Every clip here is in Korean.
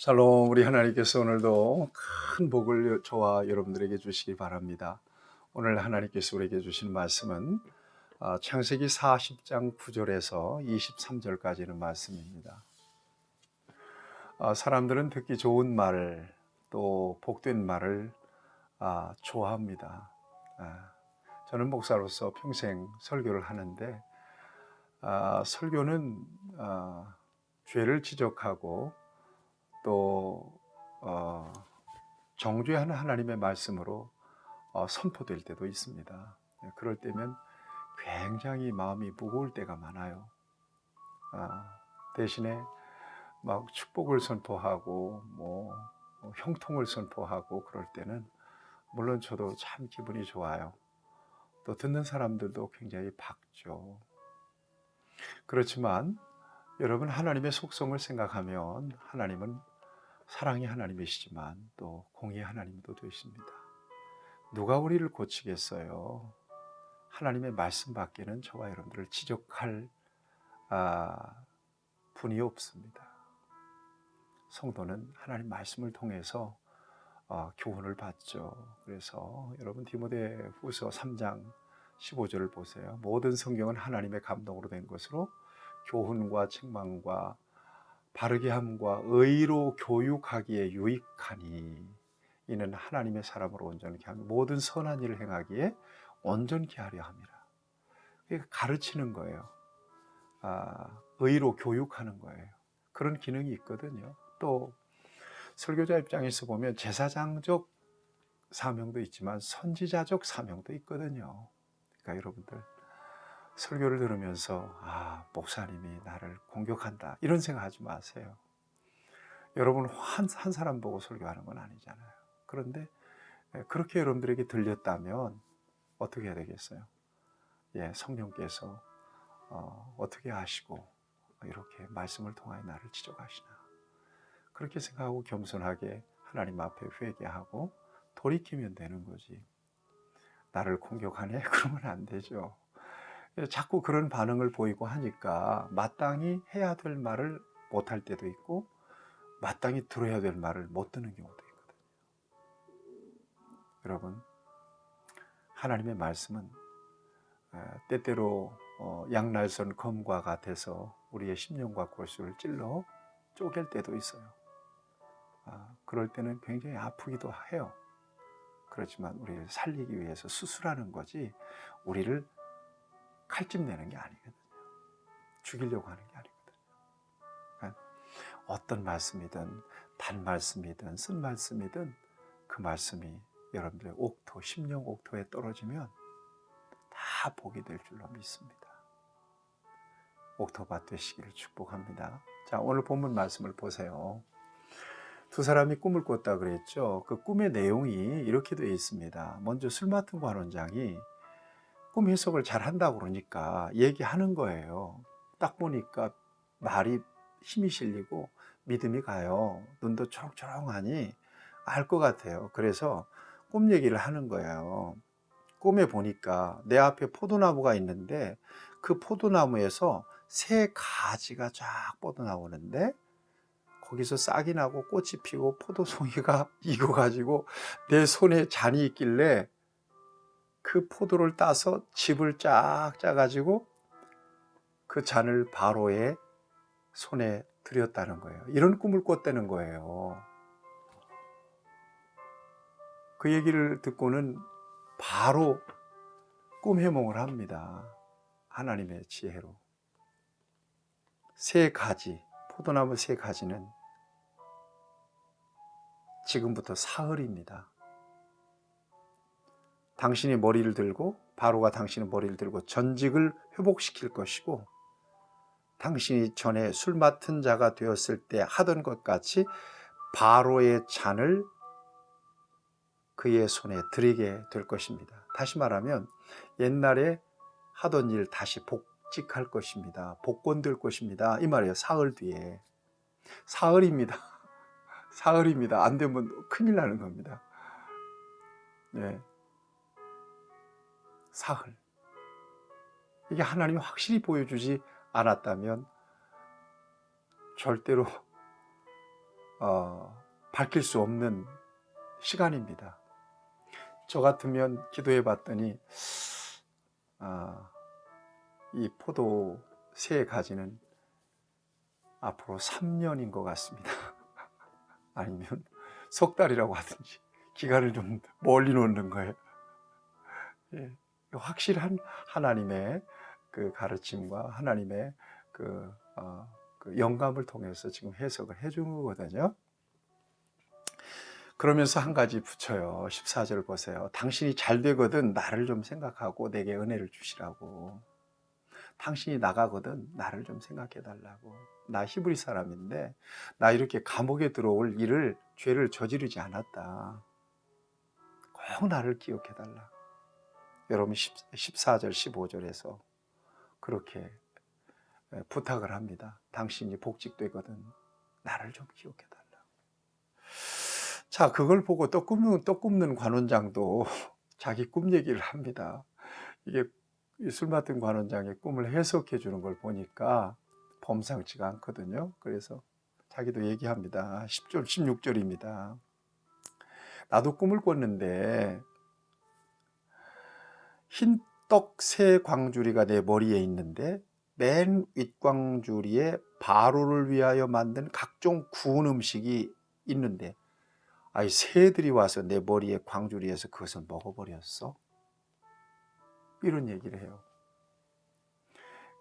샬롬 우리 하나님께서 오늘도 큰 복을 저와 여러분들에게 주시기 바랍니다. 오늘 하나님께서 우리에게 주신 말씀은 아, 창세기 40장 9절에서 23절까지는 말씀입니다. 아, 사람들은 듣기 좋은 말을 또 복된 말을 아, 좋아합니다. 아, 저는 목사로서 평생 설교를 하는데 아, 설교는 아, 죄를 지적하고 또 어, 정죄하는 하나님의 말씀으로 어, 선포될 때도 있습니다. 예, 그럴 때면 굉장히 마음이 무거울 때가 많아요. 아, 대신에 막 축복을 선포하고 뭐, 뭐 형통을 선포하고 그럴 때는 물론 저도 참 기분이 좋아요. 또 듣는 사람들도 굉장히 밝죠. 그렇지만 여러분 하나님의 속성을 생각하면 하나님은 사랑의 하나님이시지만 또 공의의 하나님도 되십니다. 누가 우리를 고치겠어요? 하나님의 말씀 밖에는 저와 여러분들을 지적할 아, 분이 없습니다. 성도는 하나님 말씀을 통해서 어, 교훈을 받죠. 그래서 여러분 디모데 후서 3장 15절을 보세요. 모든 성경은 하나님의 감동으로 된 것으로 교훈과 책망과 바르게 함과 의로 교육하기에 유익하니 이는 하나님의 사람으로 온전케 하며 모든 선한 일을 행하기에 온전케 하려 함이라. 그러니까 가르치는 거예요. 아, 의로 교육하는 거예요. 그런 기능이 있거든요. 또 설교자 입장에서 보면 제사장적 사명도 있지만 선지자적 사명도 있거든요. 그러니까 여러분들 설교를 들으면서 아 목사님이 나를 공격한다 이런 생각하지 마세요. 여러분 한, 한 사람 보고 설교하는 건 아니잖아요. 그런데 예, 그렇게 여러분들에게 들렸다면 어떻게 해야 되겠어요? 예, 성령께서 어, 어떻게 하시고 이렇게 말씀을 통하여 나를 지적하시나 그렇게 생각하고 겸손하게 하나님 앞에 회개하고 돌이키면 되는 거지. 나를 공격하네? 그러면 안 되죠. 자꾸 그런 반응을 보이고 하니까 마땅히 해야 될 말을 못 할 때도 있고 마땅히 들어야 될 말을 못 듣는 경우도 있거든요. 여러분, 하나님의 말씀은 때때로 어, 양날선 검과 같아서 우리의 심령과 골수를 찔러 쪼갤 때도 있어요. 아, 그럴 때는 굉장히 아프기도 해요. 그렇지만 우리를 살리기 위해서 수술하는 거지 우리를 칼집 내는 게 아니거든요. 죽이려고 하는 게 아니거든요. 그러니까 어떤 말씀이든 단 말씀이든 쓴 말씀이든 그 말씀이 여러분들의 옥토, 심령 옥토에 떨어지면 다 복이 될 줄로 믿습니다. 옥토밭 되시기를 축복합니다. 자, 오늘 본문 말씀을 보세요. 두 사람이 꿈을 꿨다 그랬죠. 그 꿈의 내용이 이렇게 되어 있습니다. 먼저 술 맡은 관원장이 꿈 해석을 잘 한다고 그러니까 얘기하는 거예요. 딱 보니까 말이 힘이 실리고 믿음이 가요. 눈도 초롱초롱하니 알 것 같아요. 그래서 꿈 얘기를 하는 거예요. 꿈에 보니까 내 앞에 포도나무가 있는데 그 포도나무에서 새 가지가 쫙 뻗어나오는데 거기서 싹이 나고 꽃이 피고 포도송이가 익어가지고 내 손에 잔이 있길래 그 포도를 따서 집을 쫙 짜가지고 그 잔을 바로의 손에 들였다는 거예요. 이런 꿈을 꿨다는 거예요. 그 얘기를 듣고는 바로 꿈 해몽을 합니다. 하나님의 지혜로. 세 가지, 포도나무 세 가지는 지금부터 사흘입니다. 당신이 머리를 들고 바로가 당신의 머리를 들고 전직을 회복시킬 것이고 당신이 전에 술 맡은 자가 되었을 때 하던 것 같이 바로의 잔을 그의 손에 드리게 될 것입니다. 다시 말하면 옛날에 하던 일 다시 복직할 것입니다. 복권될 것입니다. 이 말이에요. 사흘 뒤에. 사흘입니다. 사흘입니다. 안 되면 큰일 나는 겁니다. 네. 사흘. 이게 하나님이 확실히 보여주지 않았다면 절대로 어, 밝힐 수 없는 시간입니다. 저 같으면 기도해 봤더니 아, 이 포도 새 가지는 앞으로 3년인 것 같습니다. 아니면 석 달이라고 하든지 기간을 좀 멀리 놓는 거예요. 예, 확실한 하나님의 그 가르침과 하나님의 그, 어, 그 영감을 통해서 지금 해석을 해주는 거거든요. 그러면서 한 가지 붙여요. 14절 보세요. 당신이 잘 되거든 나를 좀 생각하고 내게 은혜를 주시라고. 당신이 나가거든 나를 좀 생각해 달라고. 나 히브리 사람인데 나 이렇게 감옥에 들어올 일을 죄를 저지르지 않았다. 꼭 나를 기억해 달라. 여러분 14절 15절에서 그렇게 부탁을 합니다. 당신이 복직되거든 나를 좀 기억해 달라. 자, 그걸 보고 떡 굽는, 떡 굽는 관원장도 자기 꿈 얘기를 합니다. 이게 술 맡은 관원장의 꿈을 해석해 주는 걸 보니까 범상치가 않거든요. 그래서 자기도 얘기합니다. 10절, 16절입니다. 나도 꿈을 꿨는데 흰떡세 광주리가 내 머리에 있는데 맨 윗광주리에 바로를 위하여 만든 각종 구운 음식이 있는데 아이 새들이 와서 내 머리에 광주리에서 그것을 먹어버렸어. 이런 얘기를 해요.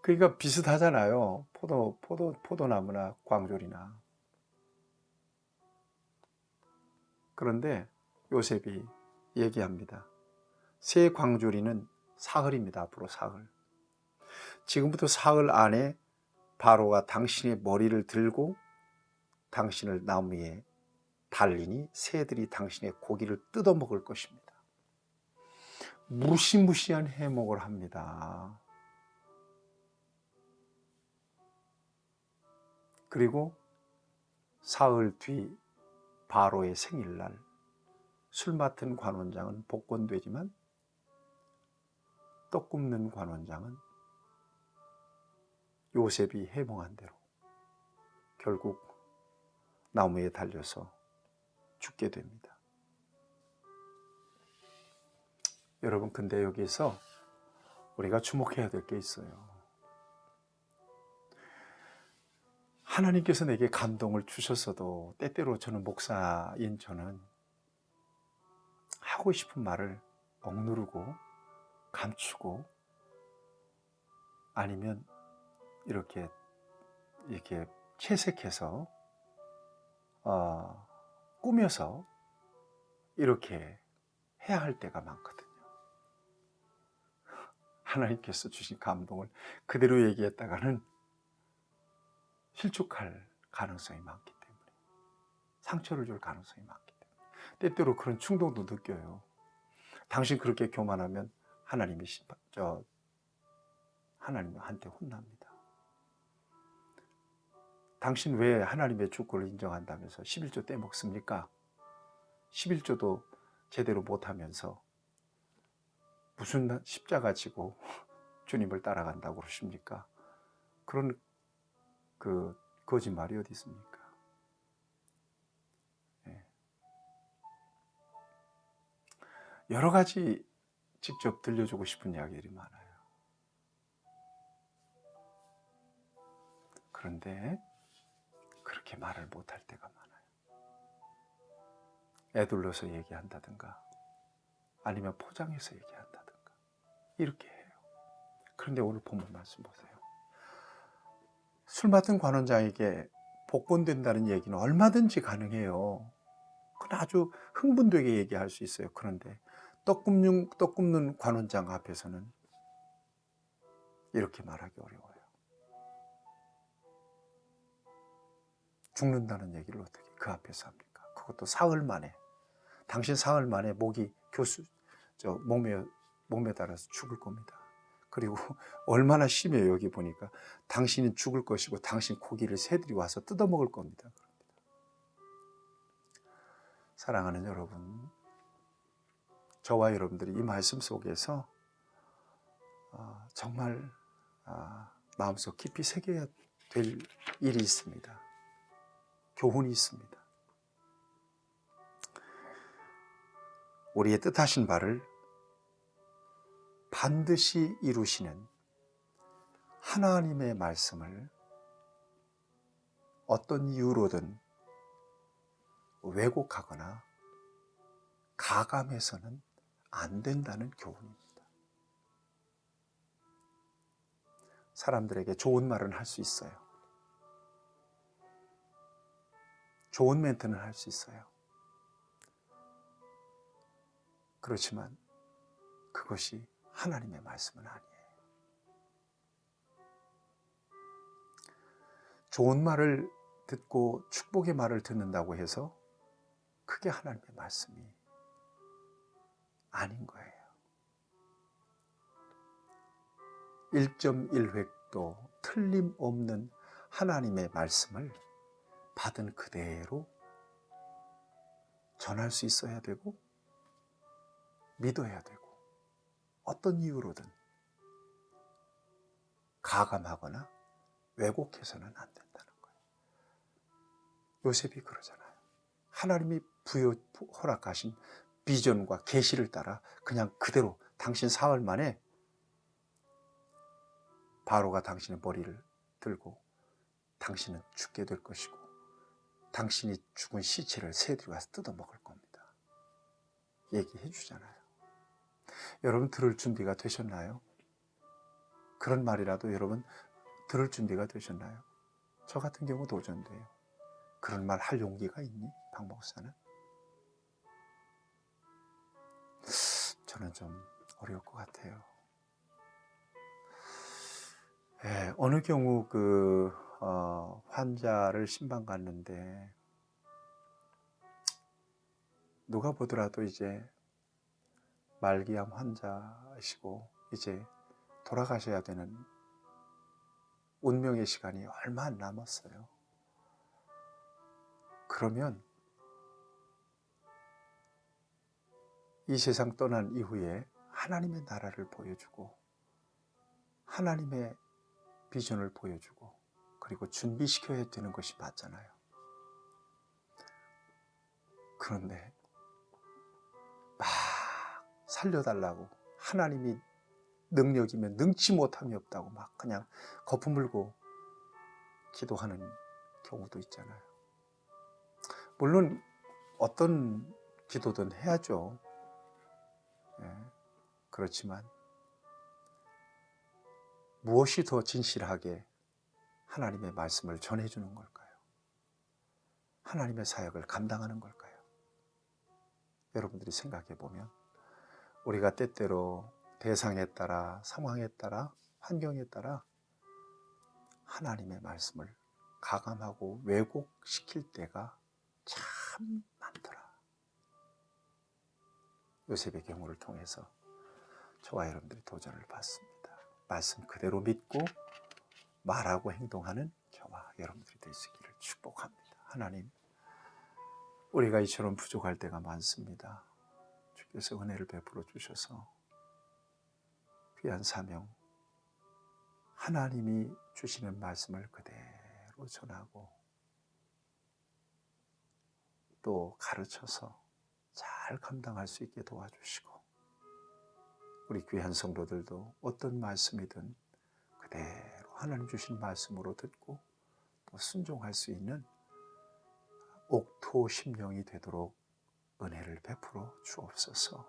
그러니까 비슷하잖아요. 포도 포도 포도나무나 광주리나. 그런데 요셉이 얘기합니다. 새 광주리는 사흘입니다. 앞으로 사흘. 지금부터 사흘 안에 바로가 당신의 머리를 들고 당신을 나무 위에 달리니 새들이 당신의 고기를 뜯어 먹을 것입니다. 무시무시한 해목을 합니다. 그리고 사흘 뒤 바로의 생일날 술 맡은 관원장은 복권되지만 떡 굽는 관원장은 요셉이 해몽한 대로 결국 나무에 달려서 죽게 됩니다. 여러분, 근데 여기서 우리가 주목해야 될 게 있어요. 하나님께서 내게 감동을 주셨어도 때때로 저는 목사인 저는 하고 싶은 말을 억누르고 감추고 아니면 이렇게 이렇게 채색해서 어, 꾸며서 이렇게 해야 할 때가 많거든요. 하나님께서 주신 감동을 그대로 얘기했다가는 실족할 가능성이 많기 때문에 상처를 줄 가능성이 많기 때문에 때때로 그런 충동도 느껴요. 당신 그렇게 교만하면 하나님이 저 하나님한테 혼납니다. 당신 왜 하나님의 주권을 인정한다면서 11조 떼먹습니까? 11조도 제대로 못하면서 무슨 십자가 지고 주님을 따라간다고 그러십니까? 그런 그 거짓말이 어디 있습니까? 네. 여러 가지 직접 들려주고 싶은 이야기들이 많아요. 그런데 그렇게 말을 못할 때가 많아요. 애둘러서 얘기한다든가 아니면 포장해서 얘기한다든가 이렇게 해요. 그런데 오늘 본문 말씀 보세요. 술 맡은 관원장에게 복권된다는 얘기는 얼마든지 가능해요. 그건 아주 흥분되게 얘기할 수 있어요. 그런데 떡 굽는, 떡 굽는 관원장 앞에서는 이렇게 말하기 어려워요. 죽는다는 얘기를 어떻게 그 앞에서 합니까? 그것도 사흘 만에 당신 사흘 만에 목이 교수 저 몸에 몸에 달아서 죽을 겁니다. 그리고 얼마나 심해요 여기 보니까 당신은 죽을 것이고 당신 고기를 새들이 와서 뜯어 먹을 겁니다. 사랑하는 여러분, 저와 여러분들이 이 말씀 속에서 어, 정말 아, 마음속 깊이 새겨야 될 일이 있습니다. 교훈이 있습니다. 우리의 뜻하신 바를 반드시 이루시는 하나님의 말씀을 어떤 이유로든 왜곡하거나 가감해서는 안 된다는 교훈입니다. 사람들에게 좋은 말은 할 수 있어요. 좋은 멘트는 할 수 있어요. 그렇지만 그것이 하나님의 말씀은 아니에요. 좋은 말을 듣고 축복의 말을 듣는다고 해서 그게 하나님의 말씀이 아닌 거예요. 1.1획도 틀림없는 하나님의 말씀을 받은 그대로 전할 수 있어야 되고 믿어야 되고 어떤 이유로든 가감하거나 왜곡해서는 안 된다는 거예요. 요셉이 그러잖아요. 하나님이 부여 허락하신 비전과 계시를 따라 그냥 그대로 당신 사흘 만에 바로가 당신의 머리를 들고 당신은 죽게 될 것이고 당신이 죽은 시체를 새들이 와서 뜯어먹을 겁니다. 얘기해 주잖아요. 여러분 들을 준비가 되셨나요? 그런 말이라도 여러분 들을 준비가 되셨나요? 저 같은 경우 도전돼요. 그런 말 할 용기가 있니? 박 목사는? 저는 좀 어려울 것 같아요. 예, 어느 경우 그 어, 환자를 신방 갔는데 누가 보더라도 이제 말기암 환자이시고 이제 돌아가셔야 되는 운명의 시간이 얼마 안 남았어요. 그러면 이 세상 떠난 이후에 하나님의 나라를 보여주고 하나님의 비전을 보여주고 그리고 준비시켜야 되는 것이 맞잖아요. 그런데 막 살려달라고 하나님이 능력이면 능치 못함이 없다고 막 그냥 거품 물고 기도하는 경우도 있잖아요. 물론 어떤 기도든 해야죠. 예, 그렇지만 무엇이 더 진실하게 하나님의 말씀을 전해주는 걸까요? 하나님의 사역을 감당하는 걸까요? 여러분들이 생각해 보면 우리가 때때로 대상에 따라 상황에 따라 환경에 따라 하나님의 말씀을 가감하고 왜곡시킬 때가 참 많더라. 요셉의 경우를 통해서 저와 여러분들이 도전을 받습니다. 말씀 그대로 믿고 말하고 행동하는 저와 여러분들이 되시기를 축복합니다. 하나님, 우리가 이처럼 부족할 때가 많습니다. 주께서 은혜를 베풀어 주셔서 귀한 사명, 하나님이 주시는 말씀을 그대로 전하고 또 가르쳐서 잘 감당할 수 있게 도와주시고 우리 귀한 성도들도 어떤 말씀이든 그대로 하나님 주신 말씀으로 듣고 또 순종할 수 있는 옥토 심령이 되도록 은혜를 베풀어 주옵소서.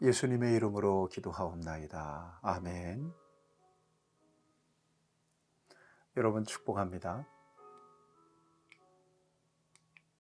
예수님의 이름으로 기도하옵나이다. 아멘. 여러분 축복합니다.